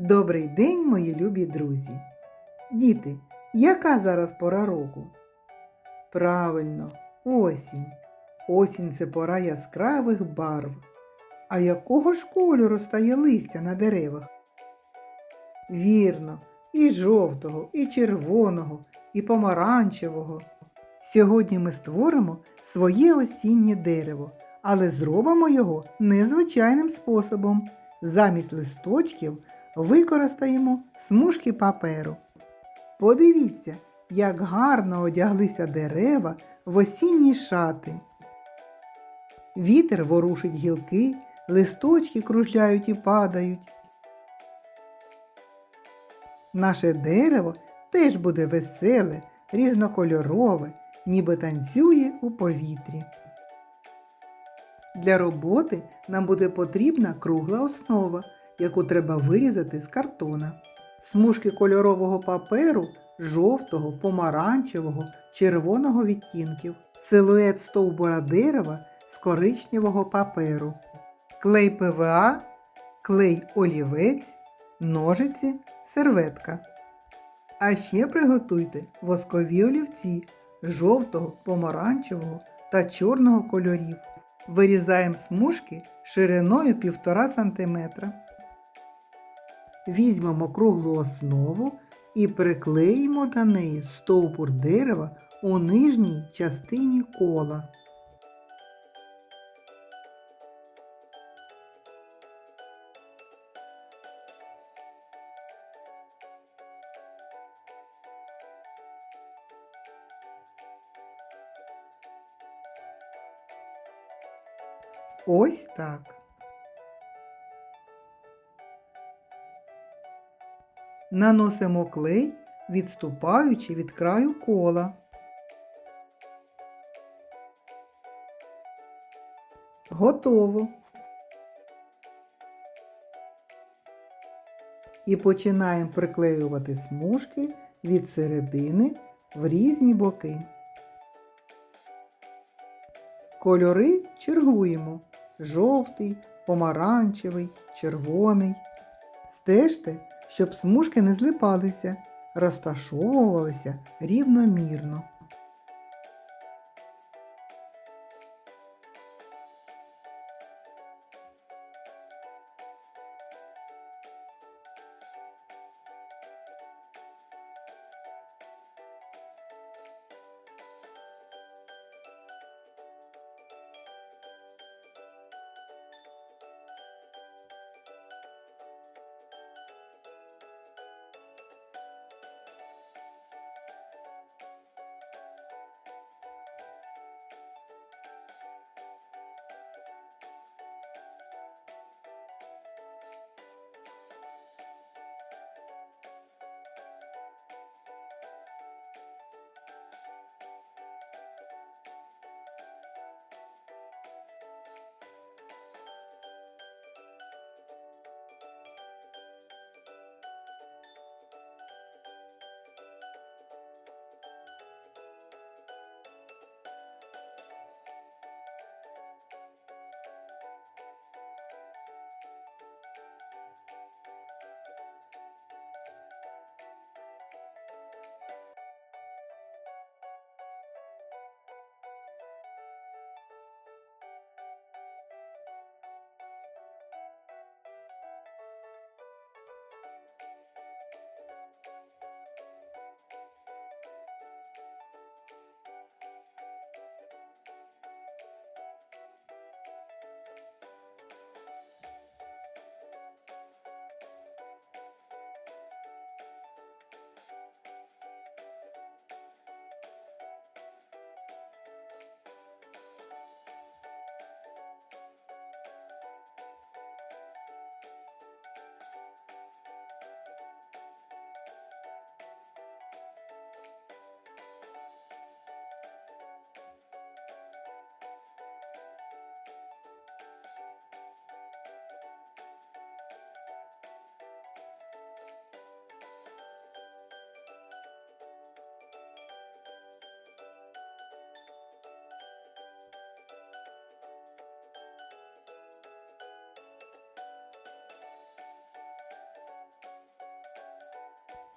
Добрий день, мої любі друзі! Діти, яка зараз пора року? Правильно, осінь. Осінь це пора яскравих барв. А якого ж кольору стає листя на деревах? Вірно, і жовтого, і червоного, і помаранчевого. Сьогодні ми створимо своє осіннє дерево, але зробимо його незвичайним способом. Замість листочків використаємо смужки паперу. Подивіться, як гарно одяглися дерева в осінні шати. Вітер ворушить гілки, листочки кружляють і падають. Наше дерево теж буде веселе, різнокольорове, ніби танцює у повітрі. Для роботи нам буде потрібна кругла основа, яку треба вирізати з картона. Смужки кольорового паперу жовтого, помаранчевого, червоного відтінків, силует стовбура дерева з коричневого паперу, клей ПВА, клей олівець, ножиці, серветка. А ще приготуйте воскові олівці жовтого, помаранчевого та чорного кольорів. Вирізаємо смужки шириною 1,5 см. Візьмемо круглу основу і приклеїмо до неї стовбур дерева у нижній частині кола. Ось так. Наносимо клей, відступаючи від краю кола. Готово. І починаємо приклеювати смужки від середини в різні боки. Кольори чергуємо жовтий, помаранчевий, червоний. Стежте, щоб смужки не злипалися, розташовувалися рівномірно.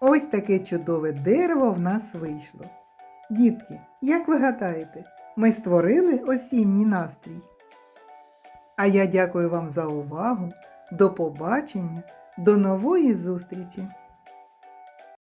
Ось таке чудове дерево в нас вийшло. Дітки, як ви гадаєте, ми створили осінній настрій? А я дякую вам за увагу. До побачення, до нової зустрічі!